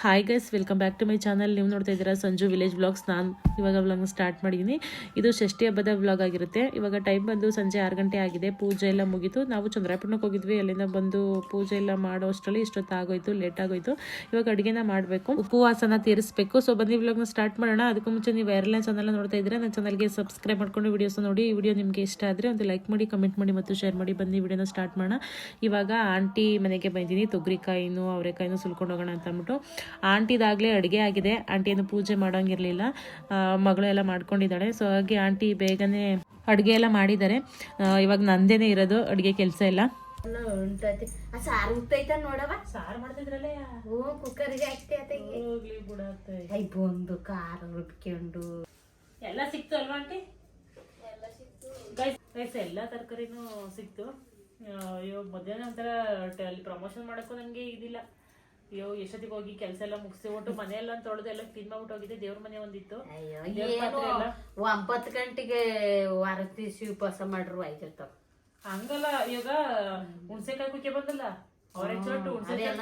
Hi guys welcome back to my channel ನೀವು ನೋಡ್ತಾ ಇದ್ದೀರಾ ಸಂಜು ವಿಲೇಜ್ ಬ್ಲಾಗ್ಸ್ ನಾನು ಇವಾಗ ವ್ಲಾಗ್ನ ಸ್ಟಾರ್ಟ್ ಮಾಡಿದ್ದೀನಿ ಇದು ಷಷ್ಠಿ ಹಬ್ಬದ ವ್ಲಾಗ್ ಆಗಿರುತ್ತೆ. ಇವಾಗ ಟೈಮ್ ಬಂದು ಸಂಜೆ ಆರು ಗಂಟೆ ಆಗಿದೆ. ಪೂಜೆ ಎಲ್ಲ ಮುಗೀತು. ನಾವು ಚಂದ್ರಾಪುರಕ್ಕೆ ಹೋಗಿದ್ವಿ. ಅಲ್ಲಿಂದ ಬಂದು ಪೂಜೆ ಎಲ್ಲ ಮಾಡೋ ಅಷ್ಟರಲ್ಲಿ ಇಷ್ಟೊತ್ತು ಆಗೋಯ್ತು ಲೇಟ್ ಆಗೋಯ್ತು. ಇವಾಗ ಅಡುಗೆನ ಮಾಡಬೇಕು. ಉಪವಾಸನ ತೀರಿಸಬೇಕು. ಸೊ ಬನ್ನಿ ವ್ಲಾಗ್ನ ಸ್ಟಾರ್ಟ್ ಮಾಡೋಣ. ಅದಕ್ಕೂ ಮುಂಚೆ ನೀವು ಯಾರೆಲ್ಲ ಚಾನಲ್ ನೋಡ್ತಾ ಇದ್ದೀರಾ, ನನ್ನ ಚಾನಲ್ಗೆ ಸಬ್ಸ್ಕ್ರೈಬ್ ಮಾಡ್ಕೊಂಡು ವೀಡಿಯೋಸ್ ನೋಡಿ. ಈ ವಿಡಿಯೋ ನಿಮಗೆ ಇಷ್ಟ ಆದರೆ ಒಂದು ಲೈಕ್ ಮಾಡಿ ಕಮೆಂಟ್ ಮಾಡಿ ಮತ್ತು ಶೇರ್ ಮಾಡಿ. ಬನ್ನಿ ವಿಡಿಯೋನ ಸ್ಟಾರ್ಟ್ ಮಾಡೋಣ. ಇವಾಗ ಆಂಟಿ ಮನೆಗೆ ಬಂದಿದ್ದೀನಿ ತೊಗರಿಕಾಯಿನೂ, ಅವರೆಕಾಯಿನೂ ಸುಲ್ಕೊಂಡು ಹೋಗೋಣ ಅಂತ ಅಂದ್ಬಿಟ್ಟು. ಆಂಟಿದಾಗಲೇ ಅಡುಗೆ ಆಗಿದೆ. ಆಂಟಿಯನ್ನು ಪೂಜೆ ಮಾಡೋಂಗಿರಲಿಲ್ಲ. ಮಗಳು ಎಲ್ಲ ಮಾಡ್ಕೊಂಡಿದ್ದಾಳೆ. ಸೊ ಹಾಗೆ ಆಂಟಿ ಬೇಗನೆ ಅಡುಗೆ ಎಲ್ಲ ಮಾಡಿದ್ದಾರೆ. ಇವಾಗ ನಂದೇನೆ ಇರೋದು. ಅಡುಗೆ ಕೆಲಸ ಎಲ್ಲ ಎಲ್ಲ ಉಂಟೈತಿ ಆ ಸಾರು ಉತ್ತೈತ ನೋಡವ ಸಾರು ಮಾಡ್ತಿದ್ರಲ್ಲೇ? ಹ್ಞೂ ಕುಕ್ಕರ್ಗೆ ಹಾಕ್ತಿ ಅತಗೆ ಹೋಗ್ಲಿ ಬಿಡತ್ತೆ ಐ ಬಂದು ಖಾರ ರುಬ್ಕೊಂಡು. ಎಲ್ಲ ಸಿಕ್ತು ಅಲ್ವಾ ಆಂಟಿ? ಗೈಸ್ ಎಲ್ಲ ತರಕಾರಿನೂ ಸಿಕ್ತು. ಅಯ್ಯೋ ಮಧ್ಯಾಹ್ನ ಒಂಥರ ಅಲ್ಲಿ ಪ್ರಮೋಷನ್ ಮಾಡಕ್ಕೂ ನನಗೆ ಇದಿಲ್ಲ. ಅಯ್ಯೋ ಎಷ್ಟೊತ್ತಿಗೆ ಹೋಗಿ ಕೆಲಸ ಎಲ್ಲ ಮುಗಿಸ್ಬಿಟ್ಟು ಮನೆಯೆಲ್ಲ ತೊಳೆದು ಎಲ್ಲ ಕ್ಲೀನ್ ಮಾಡ್ಬಿಟ್ಟು ಹೋಗಿದ್ದೆ. ದೇವ್ರ ಮನೆ ಒಂದಿತ್ತು. ಒಂಬತ್ತು ಗಂಟೆಗೆ ವಾರ ದಿವ್ಸ ಉಪವಾಸ ಮಾಡ್ರು ಆಯ್ತಿರ್ತಾವ ಹಂಗಲ್ಲ ಇವಾಗ ಹುಣ್ಸೆಕಾಯಿ ಕುಕ್ಕೆ ಬಂದಲ್ಲ? ಅವರೇ ಚೊಟ್ಟು ಹುಣ್ಸೆಕಾಯಿ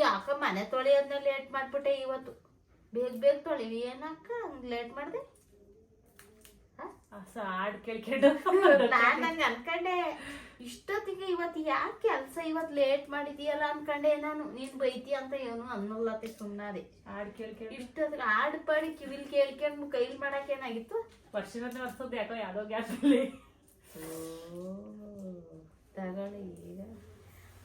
ಯಾಕ ಮನೆ ತೊಳೆಯೋದ್ನ ಲೇಟ್ ಮಾಡ್ಬಿಟ್ಟೆ ಇವತ್ತು. ಬೇಗ ಬೇಗ ತೊಳಿವಿ. ಏನಕ್ಕ ಲೇಟ್ ಮಾಡ್ದೆ? ಹಾಡ್ ಕೇಳ್ಕೊಂಡು ನಾನ್ ನಂಗೆ ಅನ್ಕಂಡೆ ಇಷ್ಟೊತ್ತಿಗೆ ಇವತ್ತು ಯಾಕೆ ಕೆಲ್ಸ ಇವತ್ ಲೇಟ್ ಮಾಡಿದೀಯಲ್ಲ ಅನ್ಕಂಡೆ ನಾನು ನೀನ್ ಬೈತಿ ಅಂತ ಏನು ಅನ್ನಲ್ಲತ್ತೆ ಸುಮ್ಮನಾದೆ ಹಾಡ್ ಕೇಳ್ಕೊಂಡು. ಇಷ್ಟೊತ್ತಿಗೆ ಹಾಡ್ ಪಾಡಿ ಕಿವಿಲ್ ಕೇಳ್ಕೊಂಡು ಕೈಲಿ ಮಾಡಕ್ ಏನಾಗಿತ್ತು? ವರ್ಷದ ವರ್ಷದ ಯಾಕೋ ಯಾವ್ದೋ ಗ್ಯಾಸ್ ಅಲ್ಲಿ. ತಗೊಳ್ಳಿ ಈಗ.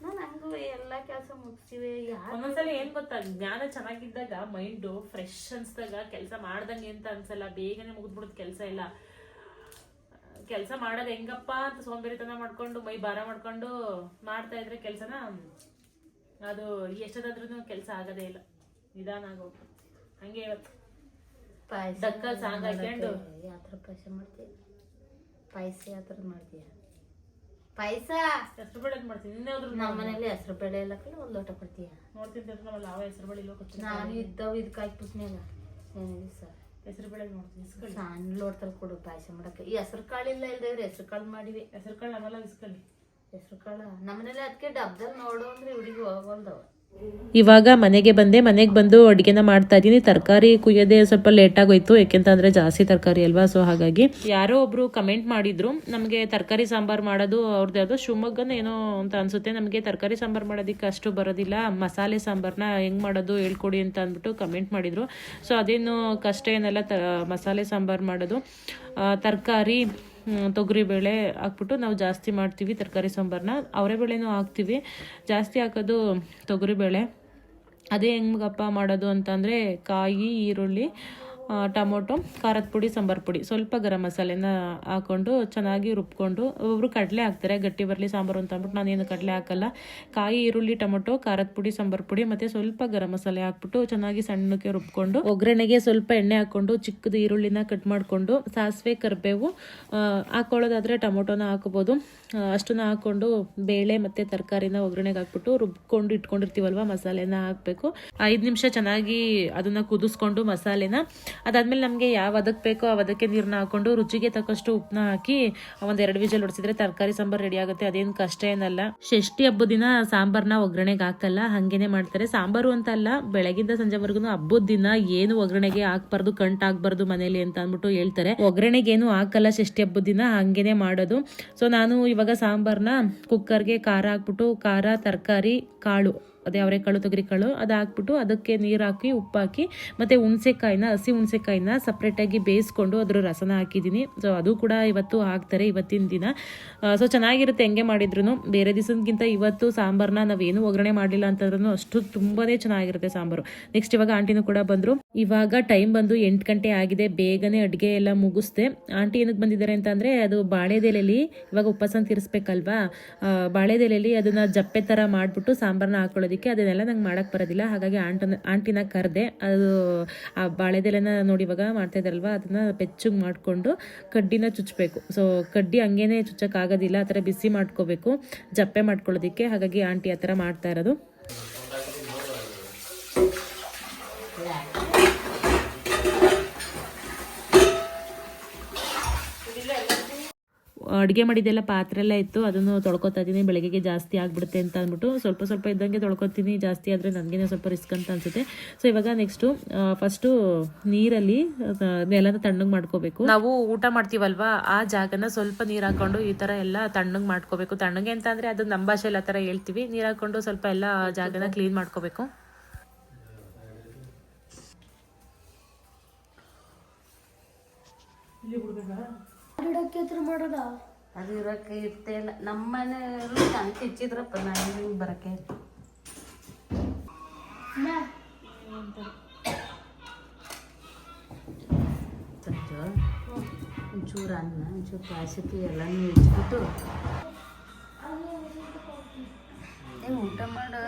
ನಾನು ಹಂಗೂ ಎಲ್ಲ ಕೆಲಸ ಮುಗಿಸಿವೆ ಒಂದೊಂದ್ಸಲ ಏನ್ ಗೊತ್ತಾ ಜ್ಞಾನ ಚೆನ್ನಾಗಿದ್ದಾಗ ಮೈಂಡ್ ಫ್ರೆಶ್ ಅನ್ಸ್ದಾಗ ಕೆಲಸ ಮಾಡ್ದಂಗೆ ಅಂತ ಅನ್ಸಲ್ಲ ಬೇಗನೆ ಮುಗಿದ್ಬಿಡುತ್ತೆ ಕೆಲಸ ಎಲ್ಲ. ಕೆಲಸ ಮಾಡೋದು ಹೆಂಗಪ್ಪ ಅಂತ ಸೋಂಬೇರಿತನ ಮಾಡ್ಕೊಂಡು ಮೈ ಭಾರ ಮಾಡ್ಕೊಂಡು ಮಾಡ್ತಾ ಇದ್ರೆ ಕೆಲಸನ ಅದು ಎಷ್ಟದಾದ್ರೂ ಕೆಲಸ ಆಗೋದೇ ಇಲ್ಲ. ನಿಧಾನ ಆಗೋಗ್ತದೆ. ಹಂಗೆ ಇವತ್ತು ಪಾಯಸ ಡಕ್ಕಲ್ ಸಾಂಗ್ ಹಾಕ್ಕೊಂಡು ಯಾವ ಥರ ಪಾಯಸ ಮಾಡ್ತೀಯ? ಪಾಯಸ ಯಾವ ಥರ ಮಾಡ್ತೀಯ? ಪಾಯಸ! ಹೆಸರು ಬೇಳೆ ಮಾಡ್ತೀನಿ. ಇನ್ನೇವ್ರು ನಮ್ಮ ಮನೆಯಲ್ಲಿ ಹೆಸರು ಬೇಳೆ ಎಲ್ಲ ಕಡೆ ಒಂದು ಲೋಟ ಕೊಡ್ತೀಯ? ನೋಡ್ತಿದ್ದೆ ನಮ್ಮಲ್ಲಿ ಯಾವ ಹೆಸರು ಬೇಳೆ ಇಲ್ಲ ನಾನು ಇದ್ದವು ಇದಕ್ಕೆ ಹಾಕ್ಬಿಟ್ನಲ್ಲ ದಿವಸ ಹೆಸರು ಬೇಳೆ ನೋಡ್ತೀನಿ ಇಸ್ಕೊಳ್ಳಿ. ನಾನು ಲೋಟದಲ್ಲಿ ಕೊಡು ಪಾಯಸ ಮಾಡಕ್ಕೆ. ಈ ಹೆಸರು ಇಲ್ಲ ಇಲ್ಲ ಹೆಸರು ಕಾಳು ಮಾಡಿವಿ. ಹೆಸರು ಕಾಳು ಅವೆಲ್ಲ ಇಸ್ಕೊಳ್ಳಿ. ಹೆಸರು ಕಾಳು ನಮ್ಮನೇಲಿ ಅದಕ್ಕೆ ಡಬ್ದಲ್ಲಿ ನೋಡು ಅಂದ್ರೆ ಹುಡುಗಿ ಹೋಗಲ್ದವ. ಇವಾಗ ಮನೆಗೆ ಬಂದೆ, ಮನೆಗೆ ಬಂದು ಅಡುಗೆನ ಮಾಡ್ತಾ ಇದ್ದೀನಿ. ತರಕಾರಿ ಕುಯ್ಯೋದೇ ಸ್ವಲ್ಪ ಲೇಟ್ ಆಗೋಯ್ತು ಯಾಕೆಂತಂದ್ರೆ ಜಾಸ್ತಿ ತರಕಾರಿ ಅಲ್ವಾ? ಸೊ ಹಾಗಾಗಿ ಯಾರೋ ಒಬ್ಬರು ಕಮೆಂಟ್ ಮಾಡಿದ್ರು, ನಮಗೆ ತರಕಾರಿ ಸಾಂಬಾರು ಮಾಡೋದು ಅವ್ರದ್ದು ಯಾವುದೋ ಶಿವಮೊಗ್ಗನ ಏನೋ ಅಂತ ಅನ್ಸುತ್ತೆ. ನಮಗೆ ತರಕಾರಿ ಸಾಂಬಾರು ಮಾಡೋದಕ್ಕೆ ಅಷ್ಟು ಬರೋದಿಲ್ಲ. ಮಸಾಲೆ ಸಾಂಬಾರನ್ನ ಹೆಂಗೆ ಮಾಡೋದು ಹೇಳ್ಕೊಡಿ ಅಂತ ಅಂದ್ಬಿಟ್ಟು ಕಮೆಂಟ್ ಮಾಡಿದರು. ಸೊ ಅದೇನು ಕಷ್ಟ ಏನಲ್ಲ. ತ, ಮಸಾಲೆ ಸಾಂಬಾರು ಮಾಡೋದು. ತರಕಾರಿ ತೊಗರಿಬೇಳೆ ಹಾಕ್ಬಿಟ್ಟು ನಾವು ಜಾಸ್ತಿ ಮಾಡ್ತೀವಿ, ತರಕಾರಿ ಸಾಂಬಾರನ್ನ ಅವರೇ ಬೇಳೆನೂ ಹಾಕ್ತೀವಿ. ಜಾಸ್ತಿ ಹಾಕೋದು ತೊಗರಿಬೇಳೆ ಅದೇ ಹೆಂಗಪ್ಪ ಮಾಡೋದು ಅಂತಂದರೆ ಕಾಯಿ, ಈರುಳ್ಳಿ ಟೊಮೊಟೊ, ಖಾರದ ಪುಡಿ, ಸಾಂಬಾರು ಪುಡಿ. ಸ್ವಲ್ಪ ಗರಂ ಮಸಾಲೆನ ಹಾಕೊಂಡು ಚೆನ್ನಾಗಿ ರುಬ್ಕೊಂಡು ಒಬ್ಬರು ಕಡಲೆ ಹಾಕ್ತಾರೆ, ಗಟ್ಟಿ ಬರಲಿ ಸಾಂಬಾರು ಅಂತ ಅಂದ್ಬಿಟ್ಟು ನಾನೇನು ಕಡಲೆ ಹಾಕಲ್ಲ. ಕಾಯಿ, ಈರುಳ್ಳಿ, ಟೊಮೊಟೊ, ಖಾರದ ಪುಡಿ, ಸಾಂಬಾರು ಪುಡಿ, ಮತ್ತು ಸ್ವಲ್ಪ ಗರಂ ಮಸಾಲೆ ಹಾಕ್ಬಿಟ್ಟು ಚೆನ್ನಾಗಿ ಸಣ್ಣಕ್ಕೆ ರುಬ್ಕೊಂಡು, ಒಗ್ಗರಣೆಗೆ ಸ್ವಲ್ಪ ಎಣ್ಣೆ ಹಾಕ್ಕೊಂಡು, ಚಿಕ್ಕದು ಈರುಳ್ಳಿನ ಕಟ್ ಮಾಡಿಕೊಂಡು, ಸಾಸಿವೆ, ಕರಿಬೇವು ಹಾಕೊಳ್ಳೋದಾದರೆ ಟೊಮೊಟೊನ ಹಾಕ್ಬೋದು. ಅಷ್ಟನ್ನ ಹಾಕೊಂಡು ಬೇಳೆ ಮತ್ತು ತರಕಾರಿನ ಒಗ್ಗರಣೆಗೆ ಹಾಕ್ಬಿಟ್ಟು ರುಬ್ಕೊಂಡು ಇಟ್ಕೊಂಡಿರ್ತೀವಲ್ವ ಮಸಾಲೆನ ಹಾಕಬೇಕು. ಐದು ನಿಮಿಷ ಚೆನ್ನಾಗಿ ಅದನ್ನು ಕುದಿಸ್ಕೊಂಡು ಮಸಾಲೆನ ಅದಾದ್ಮೇಲೆ ನಮಗೆ ಯಾವ ಅದಕ್ಕೆ ಬೇಕೋ ಆ ಅದಕ್ಕೆ ನೀರನ್ನ ಹಾಕೊಂಡು ರುಚಿಗೆ ತಕ್ಕಷ್ಟು ಉಪ್ಪನ್ನ ಹಾಕಿ ಒಂದೆರಡು ವಿಜಲ್ ಹೊಡಿಸಿದ್ರೆ ತರಕಾರಿ ಸಾಂಬಾರ್ ರೆಡಿ ಆಗುತ್ತೆ. ಅದೇನು ಕಷ್ಟ ಏನಲ್ಲ. ಷಷ್ಠಿ ಹಬ್ಬದ ದಿನ ಸಾಂಬಾರ್ನ ಒಗ್ಗರಣೆಗೆ ಹಾಕಲ್ಲ ಹಂಗೇನೆ ಮಾಡ್ತಾರೆ. ಸಾಂಬಾರು ಅಂತ ಅಲ್ಲ, ಬೆಳಗಿಂದ ಸಂಜೆವರೆಗೂ ಹಬ್ಬದ ದಿನ ಏನು ಒಗ್ಗರಣೆಗೆ ಹಾಕ್ಬಾರ್ದು, ಕಂಟ್ ಹಾಕ್ಬಾರ್ದು ಮನೇಲಿ ಅಂತ ಅಂದ್ಬಿಟ್ಟು ಹೇಳ್ತಾರೆ. ಒಗ್ಗರಣೆಗೆ ಏನು ಹಾಕಲ್ಲ ಷಷ್ಠಿ ಹಬ್ಬದ ದಿನ, ಹಂಗೇನೆ ಮಾಡೋದು. ಸೊ ನಾನು ಇವಾಗ ಸಾಂಬಾರ್ನ ಕುಕ್ಕರ್ಗೆ ಖಾರ ಹಾಕ್ಬಿಟ್ಟು, ಖಾರ, ತರಕಾರಿ, ಕಾಳು. ಅದೇ ಅವರೆಕಾಳು ತೊಗರಿಕಾಳು ಅದು ಹಾಕ್ಬಿಟ್ಟು ಅದಕ್ಕೆ ನೀರು ಹಾಕಿ ಉಪ್ಪು ಹಾಕಿ ಮತ್ತು ಹುಣಸೆಕಾಯಿನ, ಹಸಿ ಹುಣಸೆಕಾಯಿನ ಸಪ್ರೇಟಾಗಿ ಬೇಯಿಸ್ಕೊಂಡು ಅದರ ರಸನ ಹಾಕಿದ್ದೀನಿ. ಸೊ ಅದು ಕೂಡ ಇವತ್ತು ಹಾಕ್ತಾರೆ ಇವತ್ತಿನ ದಿನ. ಸೊ ಚೆನ್ನಾಗಿರುತ್ತೆ ಹೆಂಗೆ ಮಾಡಿದ್ರು ಬೇರೆ ದಿವಸಕ್ಕಿಂತ ಇವತ್ತು ಸಾಂಬಾರನ್ನ ನಾವೇನು ಒಗ್ಗರಣೆ ಮಾಡಲಿಲ್ಲ ಅಂತಂದ್ರೂ ಅಷ್ಟು ತುಂಬಾ ಚೆನ್ನಾಗಿರುತ್ತೆ ಸಾಂಬಾರು. ನೆಕ್ಸ್ಟ್ ಇವಾಗ ಆಂಟಿನೂ ಕೂಡ ಬಂದರು. ಇವಾಗ ಟೈಮ್ ಬಂದು ಎಂಟು ಗಂಟೆ ಆಗಿದೆ. ಬೇಗನೆ ಅಡುಗೆ ಎಲ್ಲ ಮುಗಿಸ್ದೆ. ಆಂಟಿ ಏನಕ್ಕೆ ಬಂದಿದ್ದಾರೆ ಅಂತಂದರೆ ಅದು ಬಾಳೆದೆಲೆಯಲ್ಲಿ ಇವಾಗ ಉಪವಾಸ ತೀರಿಸ್ಬೇಕಲ್ವಾ ಬಾಳೆದೆಲೆಯಲ್ಲಿ ಅದನ್ನು ಜಪ್ಪೆ ಥರ ಮಾಡಿಬಿಟ್ಟು ಸಾಂಬಾರನ್ನ ಹಾಕೊಳ್ಳೋದಕ್ಕೆ ಅದನ್ನೆಲ್ಲ ನಂಗೆ ಮಾಡಕ್ಕೆ ಬರೋದಿಲ್ಲ. ಹಾಗಾಗಿ ಆಂಟನ, ಆಂಟಿನ ಕರೆದೆ ಅದು ಆ ಬಾಳೆದೆಲೆನ ನೋಡಿ ಇವಾಗ ಮಾಡ್ತಾ ಇದ್ದಾರಲ್ವ, ಅದನ್ನ ಬೆಚ್ಚಗೆ ಮಾಡಿಕೊಂಡು ಕಡ್ಡಿನ ಚುಚ್ಚಬೇಕು ಸೊ ಕಡ್ಡಿ ಹಂಗೇನೆ ಚುಚ್ಚಕ್ಕಾಗೋದಿಲ್ಲ ಆ ಥರ ಬಿಸಿ ಮಾಡ್ಕೋಬೇಕು, ಜಪ್ಪೆ ಮಾಡ್ಕೊಳ್ಳೋದಕ್ಕೆ. ಹಾಗಾಗಿ ಆಂಟಿ ಆ ಥರ ಮಾಡ್ತಾ ಇರೋದು. ಅಡುಗೆ ಮಾಡಿದ್ದೆಲ್ಲ ಪಾತ್ರೆ ಎಲ್ಲ ಇತ್ತು ಅದನ್ನು ತೊಳ್ಕೊತಾ ಇದ್ದೀನಿ. ಬೆಳಗ್ಗೆಗೆ ಜಾಸ್ತಿ ಆಗಿಬಿಡುತ್ತೆ ಅಂತ ಅಂದ್ಬಿಟ್ಟು ಸ್ವಲ್ಪ ಸ್ವಲ್ಪ ಇದ್ದಂಗೆ ತೊಳ್ಕೊತೀನಿ. ಜಾಸ್ತಿ ಆದರೆ ನನಗೇನೆ ಸ್ವಲ್ಪ ರಿಸ್ಕ್ ಅಂತ ಅನ್ಸುತ್ತೆ. ಸೊ ಇವಾಗ ನೆಕ್ಸ್ಟು ಫಸ್ಟು ನೀರಲ್ಲಿ ಎಲ್ಲನ ನೆಲನ ತಣ್ಣಗೆ ಮಾಡ್ಕೋಬೇಕು. ನಾವು ಊಟ ಮಾಡ್ತೀವಲ್ವಾ? ಆ ಜಾಗನ ಸ್ವಲ್ಪ ನೀರು ಹಾಕೊಂಡು ಈ ಥರ ಎಲ್ಲ ತಣ್ಣಗೆ ಮಾಡ್ಕೋಬೇಕು. ತಣ್ಣಗೆ ಅಂತ ಅಂದರೆ ಅದು ನಮ್ಮ ಭಾಷೆಯಲ್ಲಿ ಆ ಥರ ಹೇಳ್ತೀವಿ. ನೀರು ಹಾಕೊಂಡು ಸ್ವಲ್ಪ ಎಲ್ಲ ಜಾಗನ ಕ್ಲೀನ್ ಮಾಡ್ಕೋಬೇಕು. ಅದು ಇರೋಕೆ ಇರ್ತೇ ಇಲ್ಲ. ನಮ್ಮ ಮನೆಯವರು ಹಂಗೆ ಹೆಚ್ಚಿದ್ರಪ್ಪ ನಾನು ಬರಕ್ಕೆ ಸಂಜು ಒಂಚೂರು ಅನ್ನ ಒಂಚೂರು ಪಾಯಸಕ್ಕೆ ಎಲ್ಲನೂ ಹೆಚ್ಚಿಬಿಟ್ಟು ಏ ಊಟ ಮಾಡು.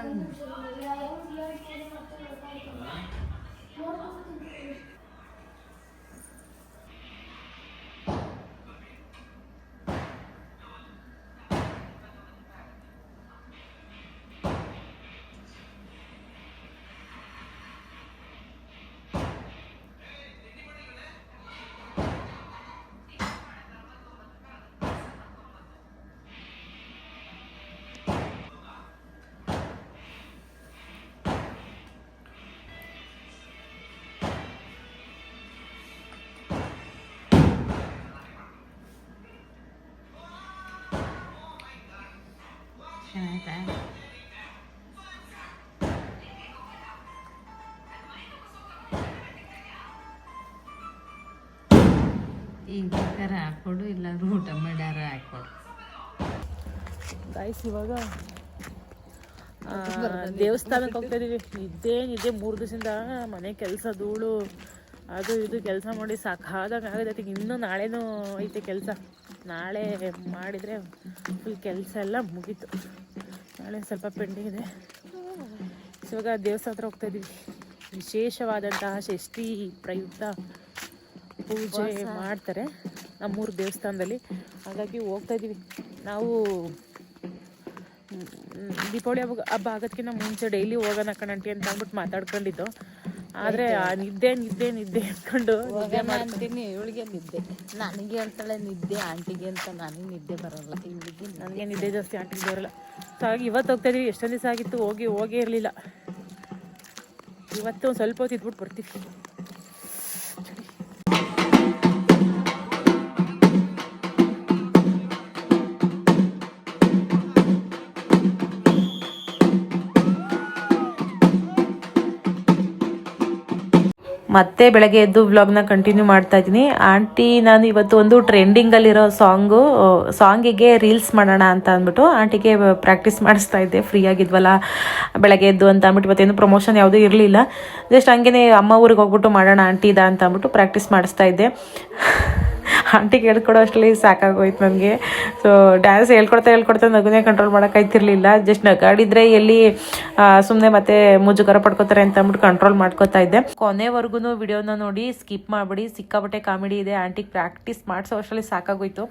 ಗಾಯ್ಸ್ ಇವಾಗ ದೇವಸ್ಥಾನಕ್ಕೆ ಹೋಗ್ತಾ ಇದೀವಿ ಇದೇನಿದೆ ಮೂರು ದಿವಸದಿಂದ ಮನೆ ಕೆಲಸ ಧೂಳು, ಅದು ಇದು ಕೆಲಸ ಮಾಡಿ ಸಾಕಾದಾಗ ಆಗಿದೆ ಇನ್ನೂ ನಾಳೆನೂ ಐತೆ ಕೆಲಸ. ನಾಳೆ ಮಾಡಿದರೆ ಫುಲ್ ಕೆಲಸ ಎಲ್ಲ ಮುಗೀತು. ನಾಳೆ ಸ್ವಲ್ಪ ಪೆಂಡಿಂಗ್ ಇದೆ. ಇವಾಗ ದೇವಸ್ಥಾನ ಹತ್ರ ಹೋಗ್ತಾ ಇದ್ದೀವಿ. ವಿಶೇಷವಾದಂತಹ ಷಷ್ಠಿ ಪ್ರಯುಕ್ತ ಪೂಜೆ ಮಾಡ್ತಾರೆ ನಮ್ಮೂರು ದೇವಸ್ಥಾನದಲ್ಲಿ. ಹಾಗಾಗಿ ಹೋಗ್ತಾ ಇದ್ದೀವಿ. ನಾವು ದೀಪಾವಳಿ ಹಬ್ಬ ಹಬ್ಬ ಆಗೋದಕ್ಕಿಂತ ಮುಂಚೆ ಡೈಲಿ ಹೋಗೋಣ ಕಣಂಟಿ ಅಂತ ಅಂದ್ಬಿಟ್ಟು ಮಾತಾಡ್ಕೊಂಡಿದ್ದು. ಆದರೆ ಆ ನಿದ್ದೆ ನಿದ್ದೆ ನಿದ್ದೆ ಅಂದ್ಕೊಂಡು ನಿದ್ದೆ ಅಂತೀನಿ ಇವಳಿಗೆ ನಿದ್ದೆ. ನನಗೆ ಅಂತಾಳೆ ನಿದ್ದೆ ಆಂಟಿಗೆ ಅಂತ ನನಗೆ ನಿದ್ದೆ ಬರಲ್ಲ. ಇವಳಿಗೆ ನನಗೆ ನಿದ್ದೆ ಜಾಸ್ತಿ ಆಂಟಿಗೆ ಬರೋಲ್ಲ. ಸೊ ಹಾಗಾಗಿ ಇವತ್ತು ಹೋಗ್ತಾ ಇದೀವಿ. ಎಷ್ಟೊಂದು ದಿವಸ ಆಗಿತ್ತು ಹೋಗಿ ಹೋಗೇ ಇರಲಿಲ್ಲ. ಇವತ್ತು ಒಂದು ಸ್ವಲ್ಪ ಹೊತ್ತು ಇದ್ಬಿಟ್ಟು ಬರ್ತೀವಿ. ಮತ್ತೆ ಬೆಳಗ್ಗೆ ಎದ್ದು ವ್ಲಾಗ್ನ ಕಂಟಿನ್ಯೂ ಮಾಡ್ತಾ ಇದ್ದೀನಿ. ಆಂಟಿ, ನಾನು ಇವತ್ತು ಒಂದು ಟ್ರೆಂಡಿಂಗಲ್ಲಿರೋ ಸಾಂಗು ಸಾಂಗಿಗೆ ರೀಲ್ಸ್ ಮಾಡೋಣ ಅಂತ ಅಂದ್ಬಿಟ್ಟು ಆಂಟಿಗೆ ಪ್ರಾಕ್ಟೀಸ್ ಮಾಡಿಸ್ತಾ ಇದ್ದೆ. ಫ್ರೀ ಆಗಿದ್ವಲ್ಲ, ಬೆಳಗ್ಗೆ ಎದ್ದು ಅಂತ ಅಂದ್ಬಿಟ್ಟು ಇವತ್ತೇನು ಪ್ರಮೋಷನ್ ಯಾವುದೂ ಇರಲಿಲ್ಲ. ಜಸ್ಟ್ ಹಂಗೇನೆ ಅಮ್ಮ ಊರಿಗೆ ಹೋಗ್ಬಿಟ್ಟು ಮಾಡೋಣ, ಆಂಟಿ ಇದ ಅಂತ ಅಂದ್ಬಿಟ್ಟು ಪ್ರಾಕ್ಟೀಸ್ ಮಾಡಿಸ್ತಾ ಇದ್ದೆ. ಆಂಟಿಗೆ ಹೇಳ್ಕೊಡೋ ಅಷ್ಟರಲ್ಲಿ ಸಾಕಾಗೋಯ್ತು ನನಗೆ ಸೊ ಡ್ಯಾನ್ಸ್ ಹೇಳ್ಕೊಡ್ತಾ ಹೇಳ್ಕೊಡ್ತಾ ನಗುನೇ ಕಂಟ್ರೋಲ್ ಮಾಡೋಕ್ಕಾಯ್ತಿರ್ಲಿಲ್ಲ. ಜಸ್ಟ್ ನಗಾಡಿದ್ರೆ ಎಲ್ಲಿ ಸುಮ್ಮನೆ ಮತ್ತೆ ಮುಜುಗರ ಪಡ್ಕೋತಾರೆ ಅಂತ ಅಂದ್ಬಿಟ್ಟು ಕಂಟ್ರೋಲ್ ಮಾಡ್ಕೋತಾ ಇದ್ದೆ. ಕೊನೆವರೆಗೂ ವಿಡಿಯೋನ ನೋಡಿ ಸ್ಕಿಪ್ ಮಾಡಿಬಿಡಿ. ಸಿಕ್ಕಾಪಟ್ಟೆ ಕಾಮಿಡಿ ಇದೆ. ಆಂಟಿಗೆ ಪ್ರಾಕ್ಟೀಸ್ ಮಾಡಿಸೋ ಅಷ್ಟರಲ್ಲಿ ಸಾಕಾಗೋಯ್ತು.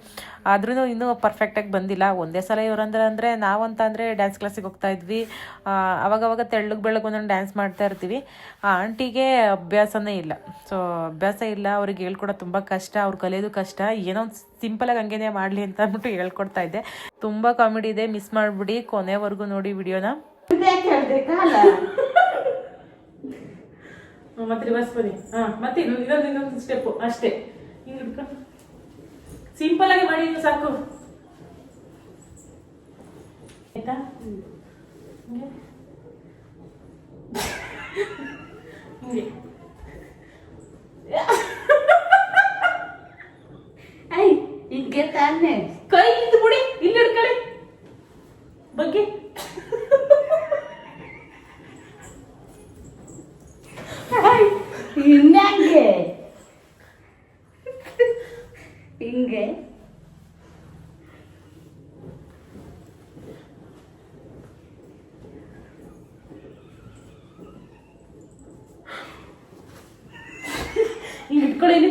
ಆದ್ರೂ ಇನ್ನೂ ಪರ್ಫೆಕ್ಟಾಗಿ ಬಂದಿಲ್ಲ. ಒಂದೇ ಸಲ ಇವ್ರಂದ್ರೆ ಅಂದರೆ ನಾವಂತ ಅಂದರೆ ಡ್ಯಾನ್ಸ್ ಕ್ಲಾಸಿಗೆ ಹೋಗ್ತಾ ಇದ್ವಿ. ಅವಾಗವಾಗ ತೆಳ್ಳಗೆ ಬೆಳಗ್ಗೆ ಒಂದೊಂದು ಡ್ಯಾನ್ಸ್ ಮಾಡ್ತಾ ಇರ್ತೀವಿ. ಆ ಆಂಟಿಗೆ ಅಭ್ಯಾಸನೇ ಇಲ್ಲ. ಸೊ ಅಭ್ಯಾಸ ಇಲ್ಲ. ಅವ್ರಿಗೆ ಹೇಳ್ಕೊಡೋ ತುಂಬ ಕಷ್ಟ. ಅವ್ರು ಕಲಿಯೋದು ಕಷ್ಟ. ಏನೋ ಒಂದು ಸಿಂಪಲಾಗಿ ಹಂಗೇನೆ ಮಾಡಲಿ ಅಂತ ಅಂದ್ಬಿಟ್ಟು ಹೇಳ್ಕೊಡ್ತಾ ಇದ್ದೆ. ತುಂಬ ಕಾಮಿಡಿ ಇದೆ ಮಿಸ್ ಮಾಡಿಬಿಡಿ, ಕೊನೆವರೆಗೂ ನೋಡಿ ವಿಡಿಯೋನ. ಮತ್ತೆ ರಿವರ್ಸ್ ಬನ್ನಿ. ಹಾ, ಮತ್ತೆ ಇನ್ನೊಂದು ಇನ್ನೊಂದು ಸ್ಟೆಪ್ ಅಷ್ಟೇ. ಹಿಂಗೆ ಹಿಡ್ಕೊಂಡು ಸಿಂಪಲ್ ಆಗಿ ಮಾಡಿ ಸಾಕು. ಆಯ್ತಾ? ಹಿಂಗೆ. ಹಿಂಗೆ ಐ ಹಿಂಗೆ ತಾನೆ ಕೈ ಇದು ಬಿಡಿ ಇಲ್ಲಿ ಹಿಡ್ಕೊಳ್ಳಿ ಬಗ್ಗೆ ಹಿಂಗೆ ಹಿಂಗೆ ಹಿಂಗೆ ಇಟ್ಕೊಳ್ಳಿ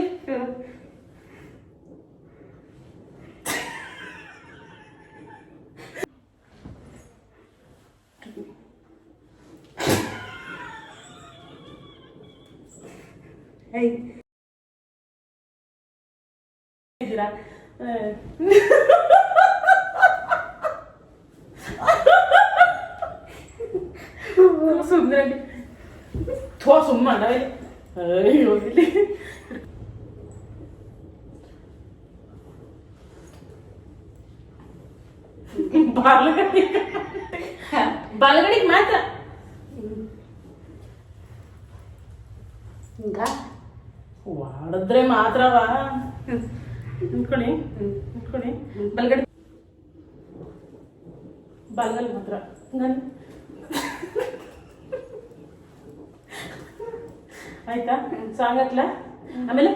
సుందరండి తో సుమ్మండి అయ్యో బాలగడి బాలగడికి మేత ఇంకా వాడద్రే మాత్రవా అనుకోని అనుకోని బలగడి బలగలు మాత్ర కానీ ಆಯ್ತಾ? ಸಾಂಗ್ ಹಾಕ್ಲಾ? ಆಮೇಲೆ?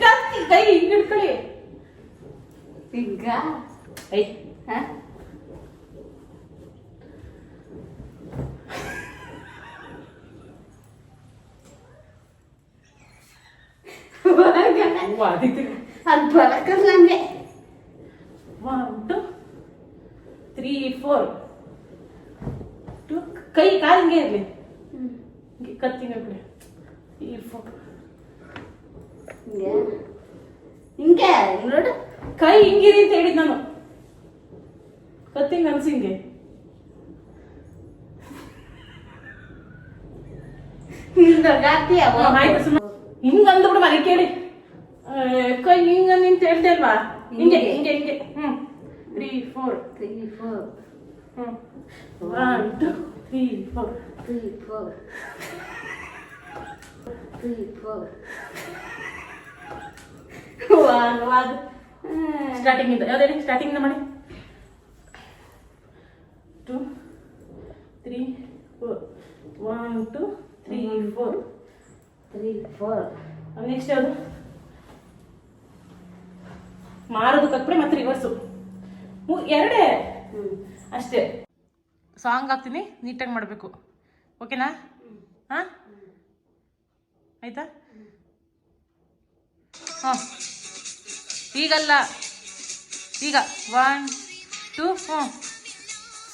ಕತ್ತಿ ಕೈ ಹಿಂಗೆ ಹಿಡ್ಕೊಳ್ಳಿ. ಹಿಂಗ? ಐ ಹ? ಅದ್ ಬರಕಲ್ಲ ನಂಗೆ one two three four two ಕೈ ಕಾಲು ಹಿಂಗೆ ಇರಲಿ ಹಿಂಗೆ ಕತ್ತಿಂಗೆ ಬಿಡಿ ಈ ಫೋರ್ ಹಿಂಗೆ ಹಿಂಗೆ ನೋಡು ಕೈ ಹಿಂಗಿರಿ ಅಂತ ಹೇಳಿದ್ ನಾನು ಕತ್ತಿಂಗ್ ಅನ್ಸಿಂಗೆ ಹಿಂಗ ಅಂದ್ಬಿಡು ಮನೆ ಕೇಳಿ ಆ, ಕೈ ಹಿಂಗ ನಿಂತ ಹೇಳ್ದೆ ಅಲ್ವಾ ಹಿಂಗೆ. ಹಿಂಗೆ ಹಿಂಗೆ. ಹ್ಮ್. Three four three four hmm. One two three four three four three four one one starting ಇಂದ. ಯಾವ್ದು ಹೇಳಿ? ಸ್ಟಾರ್ಟಿಂಗ್ ಇಂದ ಮಾಡಿ. Two three four one two three four three four next ಯಾವುದು? ಮಾರೋದು ಕಟ್ಬಿಡಿ ಮತ್ತೆ ರಿವರ್ಸು ಎರಡೇ. ಅಷ್ಟೇ. ಸಾಂಗ್ ಹಾಕ್ತೀನಿ, ನೀಟಾಗಿ ಮಾಡಬೇಕು. ಓಕೆನಾ ಹಾಂ? ಆಯ್ತಾ? ಹಾಂ. ಈಗಲ್ಲ. ಈಗ ಒನ್ ಟು ಹ್ಞೂ.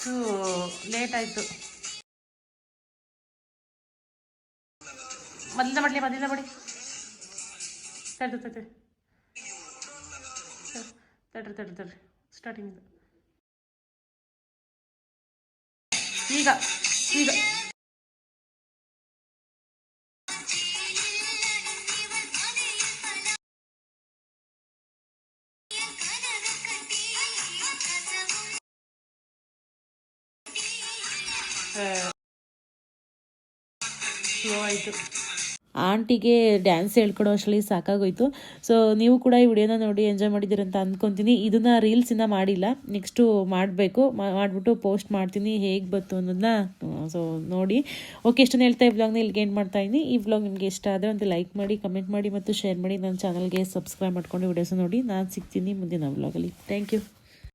ಟೂ ಲೇಟ್ ಆಯಿತು. ಮೊದಲಿಂದ ಮಾಡಲಿ ಮೊದಲಿಂದ ಮಾಡಿ. ಸರಿ ತಡ್ರಿ ತಡ್ರಿ ತಡ್ರಿ ತಡ್ರಿ ಸ್ಟಾರ್ಟಿಂಗ್ ಈಗ ಈಗ ಸ್ಲೋ ಆಯಿತು ಆಂಟಿಗೆ ಡ್ಯಾನ್ಸ್ ಹೇಳ್ಕೊಡೋ ಅಷ್ಟರಲ್ಲಿ ಸಾಕಾಗೋಯ್ತು. ಸೊ ನೀವು ಕೂಡ ಈ ವಿಡಿಯೋನ ನೋಡಿ ಎಂಜಾಯ್ ಮಾಡಿದ್ದೀರ ಅಂತ ಅಂದ್ಕೊತೀನಿ ಇದನ್ನ ರೀಲ್ಸಿಂದ ಮಾಡಿಲ್ಲ. ನೆಕ್ಸ್ಟು ಮಾಡಬೇಕು. ಮಾಡಿಬಿಟ್ಟು ಪೋಸ್ಟ್ ಮಾಡ್ತೀನಿ ಹೇಗೆ ಬಂತು ಅನ್ನೋದನ್ನ ಸೊ ನೋಡಿ. ಓಕೆ ಇಷ್ಟನ್ನು ಹೇಳ್ತಾ ಈ ವ್ಲಾಗ್ನ ಇಲ್ಲಿಗೆ ಏನು ಮಾಡ್ತಾ ಇದ್ದೀನಿ. ಈ ವ್ಲಾಗ್ ನಿಮಗೆ ಇಷ್ಟ ಆದರೆ ಒಂದು ಲೈಕ್ ಮಾಡಿ ಕಮೆಂಟ್ ಮಾಡಿ ಮತ್ತು ಶೇರ್ ಮಾಡಿ. ನನ್ನ ಚಾನಲ್ಗೆ ಸಬ್ಸ್ಕ್ರೈಬ್ ಮಾಡ್ಕೊಂಡು ವಿಡಿಯೋಸ್ ನೋಡಿ. ನಾನು ಸಿಗ್ತೀನಿ ಮುಂದಿನ ವ್ಲಾಗಲ್ಲಿ ಥ್ಯಾಂಕ್ ಯು